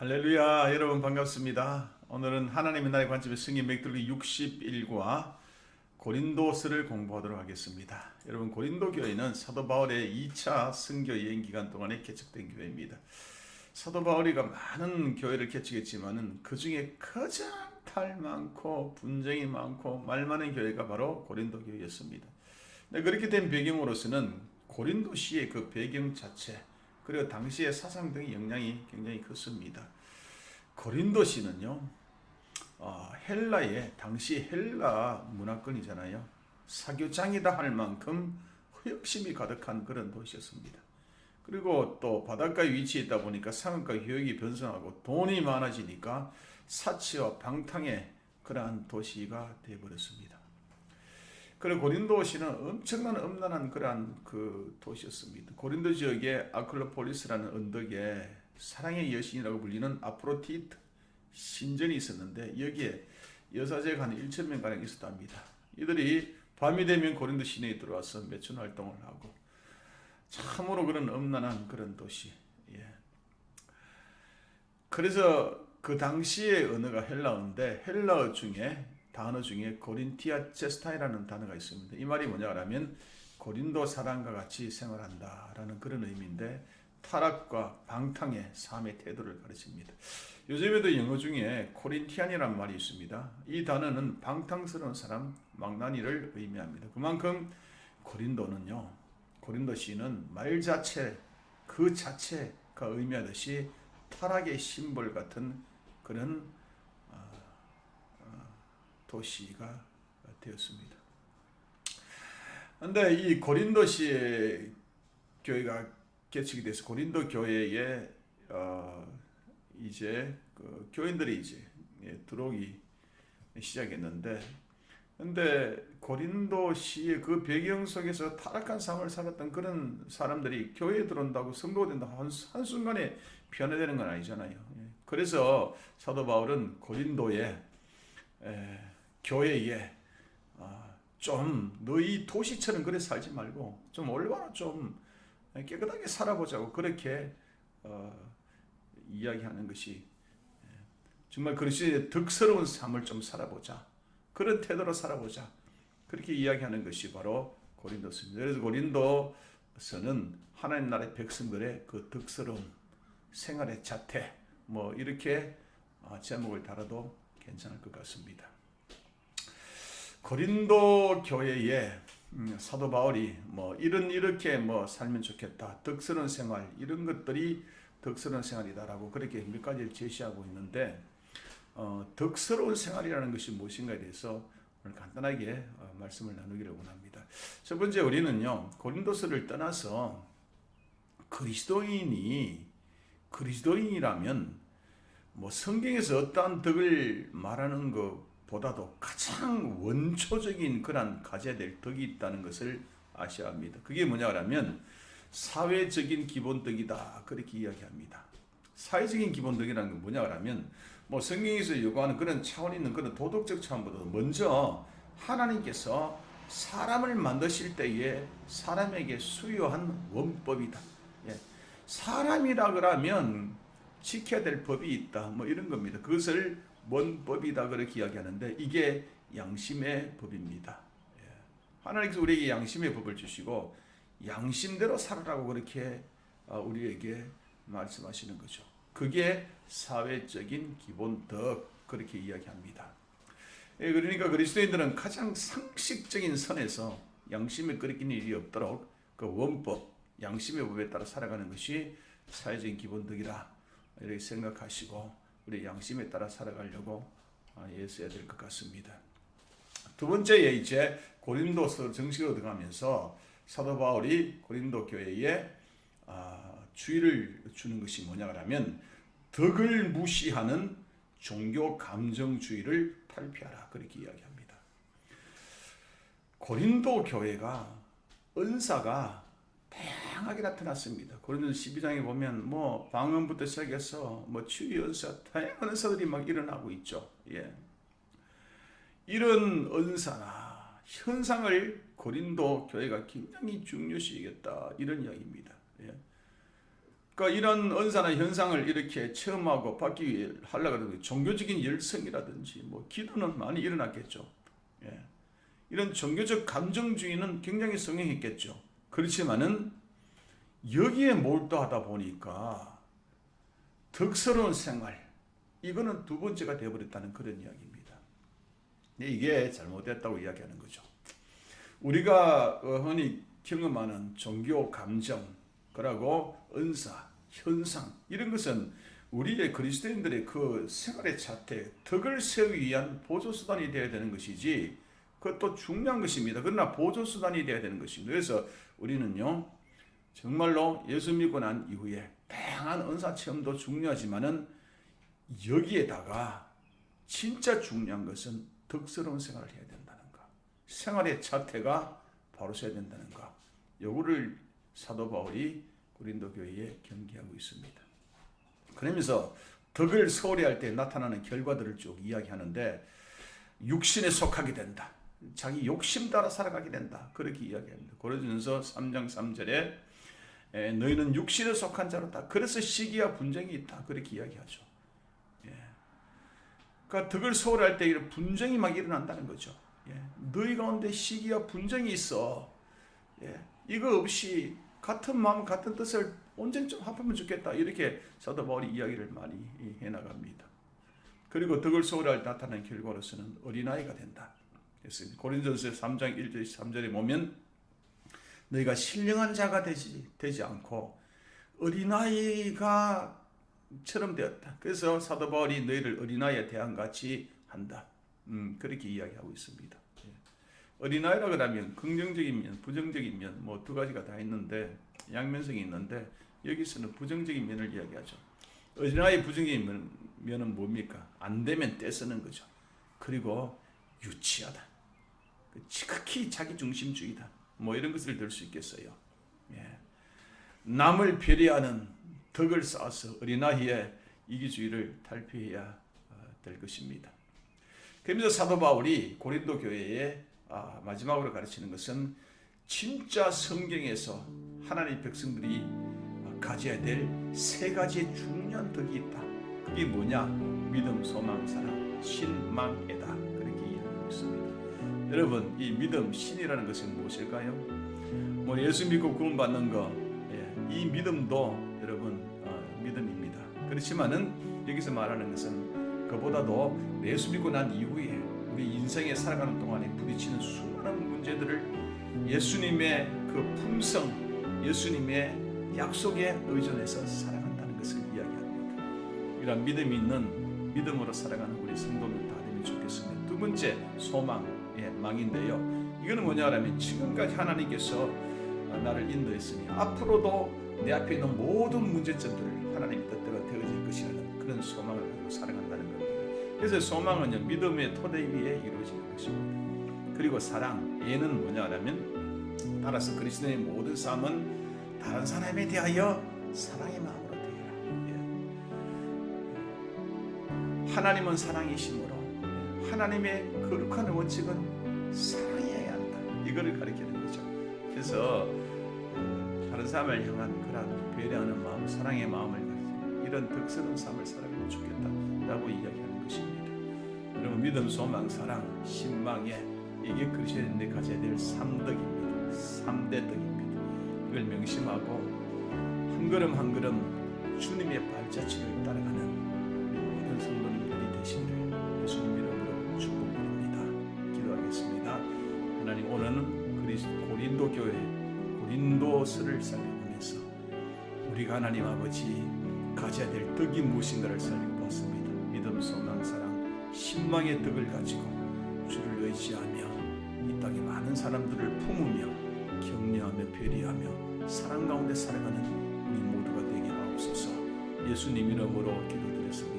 할렐루야 여러분 반갑습니다. 오늘은 하나님의 나라의 관점의 승인 맥들기 61과 고린도서를 공부하도록 하겠습니다. 여러분 고린도 교회는 사도 바울의 2차 선교 여행 기간 동안에 개척된 교회입니다. 사도 바울이가 많은 교회를 개척했지만은 그 중에 가장 탈 많고 분쟁이 많고 말 많은 교회가 바로 고린도 교회였습니다. 네, 그렇게 된 배경으로서는 고린도시의 그 배경 자체 그리고 당시의 사상 등의 영향이 굉장히 컸습니다. 고린도시는요, 어, 헬라의 당시 헬라 문화권이잖아요. 사교장이다 할 만큼 허영심이 가득한 그런 도시였습니다. 그리고 또 바닷가에 위치해 있다 보니까 상업과 교육이 변성하고 돈이 많아지니까 사치와 방탕의 그러한 도시가 되어버렸습니다. 그리고 고린도시는 엄청난 엄난한 그러한 그 도시였습니다. 고린도 지역에 아클로폴리스라는 언덕에 사랑의 여신이라고 불리는 아프로티트 신전이 있었는데 여기에 여사제가 한 1천 명 가량 있었답니다. 이들이 밤이 되면 고린도 시내에 들어와서 매춘 활동을 하고 참으로 그런 엄난한 그런 도시. 예. 그래서 그 당시의 언어가 헬라어인데 헬라어 중에 단어 중에 고린티아 체스타이라는 단어가 있습니다. 이 말이 뭐냐 하면 고린도 사람과 같이 생활한다라는 그런 의미인데 타락과 방탕의 삶의 태도를 가르칩니다. 요즘에도 영어 중에 코린티안이라는 말이 있습니다. 이 단어는 방탕스러운 사람, 망나니를 의미합니다. 그만큼 고린도는요, 고린도 시는 말 자체, 그 자체가 의미하듯이 타락의 심벌 같은 그런 도시가 되었습니다. 근데 이 고린도 시의 교회가 개척이 돼서 고린도 교회에 어 이제 그 교인들이 이제 예, 들어오기 시작했는데 근데 고린도 시의 그 배경 속에서 타락한 삶을 살았던 그런 사람들이 교회에 들어온다고 성도가 된다 한, 한순간에 변화되는 건 아니잖아요. 예. 그래서 사도 바울은 고린도에 에, 교회에 어, 좀 너희 도시처럼 그래 살지 말고 좀 얼마나 좀 깨끗하게 살아보자고 그렇게 어, 이야기하는 것이 예, 정말 그리스도의 덕스러운 삶을 좀 살아보자 그런 태도로 살아보자 그렇게 이야기하는 것이 바로 고린도서입니다. 그래서 고린도서는 하나님 나라의 백성들의 그 덕스러운 생활의 자태 뭐 이렇게 어, 제목을 달아도 괜찮을 것 같습니다. 고린도 교회에 음, 사도 바울이 뭐 이런 이렇게 뭐 살면 좋겠다 덕스러운 생활 이런 것들이 덕스러운 생활이다라고 그렇게 몇 가지를 제시하고 있는데 어, 덕스러운 생활이라는 것이 무엇인가에 대해서 오늘 간단하게 어, 말씀을 나누기를 원합니다. 첫 번째 우리는요 고린도서를 떠나서 그리스도인이 그리스도인이라면 뭐 성경에서 어떠한 덕을 말하는 것 보다도 가장 원초적인 그런 가져야 될 덕이 있다는 것을 아셔야 합니다. 그게 뭐냐 하면 사회적인 기본덕이다 그렇게 이야기합니다. 사회적인 기본덕이라는 건 뭐냐 하면 뭐 성경에서 요구하는 그런 차원 있는 그런 도덕적 차원보다 먼저 하나님께서 사람을 만드실 때에 사람에게 수요한 원법이다. 예. 사람이라 그러면 지켜야 될 법이 있다. 뭐 이런 겁니다. 그것을 원법이다 그렇게 이야기하는데 이게 양심의 법입니다. 예. 하나님께서 우리에게 양심의 법을 주시고 양심대로 살아라고 그렇게 어, 우리에게 말씀하시는 거죠. 그게 사회적인 기본덕 그렇게 이야기합니다. 예, 그러니까 그리스도인들은 가장 상식적인 선에서 양심에 끓이는 일이 없도록 그 원법, 양심의 법에 따라 살아가는 것이 사회적인 기본덕이라 이렇게 생각하시고 우리 양심에 따라 살아가려고 애써야 될 것 같습니다. 두 번째에 이제 고린도서 정식으로 들어가면서 사도 바울이 고린도 교회에 주의를 주는 것이 뭐냐 하면 덕을 무시하는 종교 감정주의를 탈피하라 그렇게 이야기합니다. 고린도 교회가 은사가 다양하게 나타났습니다. 고린도 12장에 보면 뭐 방언부터 시작해서 뭐 치유 은사 다양한 은사들이 막 일어나고 있죠. 예. 이런 은사나 현상을 고린도 교회가 굉장히 중요시 여겼다 이런 이야기입니다. 예. 그러니까 이런 은사나 현상을 이렇게 체험하고 받기 위해 하려고 하면 종교적인 열성이라든지 뭐 기도는 많이 일어났겠죠. 예. 이런 종교적 감정주의는 굉장히 성행했겠죠. 그렇지만은 여기에 몰두하다 보니까 덕스러운 생활 이거는 두 번째가 되어버렸다는 그런 이야기입니다. 근데 이게 잘못됐다고 이야기하는 거죠. 우리가 어, 흔히 경험하는 종교 감정, 그리고 은사, 현상 이런 것은 우리의 그리스도인들의 그 생활의 차태, 덕을 세우기 위한 보조 수단이 되어야 되는 것이지 그것도 중요한 것입니다. 그러나 보조 수단이 되어야 되는 것입니다. 그래서 우리는요 정말로 예수 믿고 난 이후에 다양한 은사 체험도 중요하지만은 여기에다가 진짜 중요한 것은 덕스러운 생활을 해야 된다는 것. 생활의 차태가 바로 서야 된다는 것. 요거를 사도 바울이 고린도 교회에 경계하고 있습니다. 그러면서 덕을 소홀히 할 때 나타나는 결과들을 쭉 이야기하는데 육신에 속하게 된다. 자기 욕심 따라 살아가게 된다. 그렇게 이야기합니다. 고린도전서 3장 3절에 에, 너희는 육신에 속한 자로다. 그래서 시기와 분쟁이 있다. 그렇게 이야기하죠. 예. 그러니까 덕을 소홀할 때 이런 분쟁이 막 일어난다는 거죠. 예. 너희 가운데 시기와 분쟁이 있어. 예. 이거 없이 같은 마음 같은 뜻을 언제쯤 합하면 좋겠다. 이렇게 사도 바울이 이야기를 많이 해나갑니다. 그리고 덕을 소홀할 때 나타나는 결과로서는 어린아이가 된다. 했습니다. 고린도전서 3장 1절 3절에 보면 너희가 신령한 자가 되지 되지 않고 어린아이가 처럼 되었다. 그래서 사도 바울이 너희를 어린아이에 대한 같이 한다. 음, 그렇게 이야기하고 있습니다. 예. 어린아이라 그러면 긍정적인 면, 부정적인 면, 뭐 두 가지가 다 있는데 양면성이 있는데 여기서는 부정적인 면을 이야기하죠. 어린아이 부정적인 면, 면은 뭡니까? 안 되면 떼쓰는 거죠. 그리고 유치하다. 그 지극히 자기 중심주의다. 뭐 이런 것을 들 수 있겠어요. 예. 남을 배려하는 덕을 쌓아서 어린아이의 이기주의를 탈피해야 어, 될 것입니다. 그러면서 사도 바울이 고린도 교회에 아, 마지막으로 가르치는 것은 진짜 성경에서 하나님 백성들이 가져야 될 세 가지의 중요한 덕이 있다. 그게 뭐냐? 믿음, 소망, 사랑, 신망이다. 그렇게 이야기하고 있습니다. 여러분, 이 믿음, 신이라는 것은 무엇일까요? 뭐 예수 믿고 구원받는 거, 예, 이 믿음도 여러분 어, 믿음입니다. 그렇지만은 여기서 말하는 것은 그보다도 예수 믿고 난 이후에 우리 인생에 살아가는 동안에 부딪히는 수많은 문제들을 예수님의 그 품성, 예수님의 약속에 의존해서 살아간다는 것을 이야기합니다. 이런 믿음이 있는 믿음으로 살아가는 우리 성도들 다 되면 좋겠습니다. 두 번째 소망 의 망인데요. 이거는 뭐냐면 지금까지 하나님께서 나를 인도했으니 앞으로도 내 앞에 있는 모든 문제점들을 하나님 뜻대로 되어질 것이라는 그런 소망을 가지고 살아간다는 겁니다. 그래서 소망은요 믿음의 토대 위에 이루어지는 것입니다. 그리고 사랑, 예는 뭐냐면 따라서 그리스도의 모든 삶은 다른 사람에 대하여 사랑의 마음으로 되라. 예. 하나님은 사랑이시므로 하나님의 거룩한 원칙은 사랑해야 한다. 이거를 가리키는 거죠. 그래서 어, 다른 사람을 향한 그런 배려하는 마음, 사랑의 마음을 가지고 이런 덕스러운 삶을 살아가면 좋겠다라고 이야기하는 것입니다. 여러분 믿음, 소망, 사랑, 신망에 이게 그리스도인들이 가져야 될 삼덕입니다. 삼대 덕입니다. 이걸 명심하고 한 걸음 한 걸음 주님의 발자취를 따라가는 모든 성도님들이 되시기를 예수님 이름으로 하나님 오늘은 그리스도 고린도 교회 고린도서를 살펴보면서 우리가 하나님 아버지 가져야 될 덕이 무엇인가를 살펴보았습니다. 믿음, 소망, 사랑, 신망의 덕을 가지고 주를 의지하며 이 땅에 많은 사람들을 품으며 격려하며 배려하며 사랑 가운데 살아가는 우리 모두가 되게 하옵소서 예수님 이름으로 기도드렸습니다.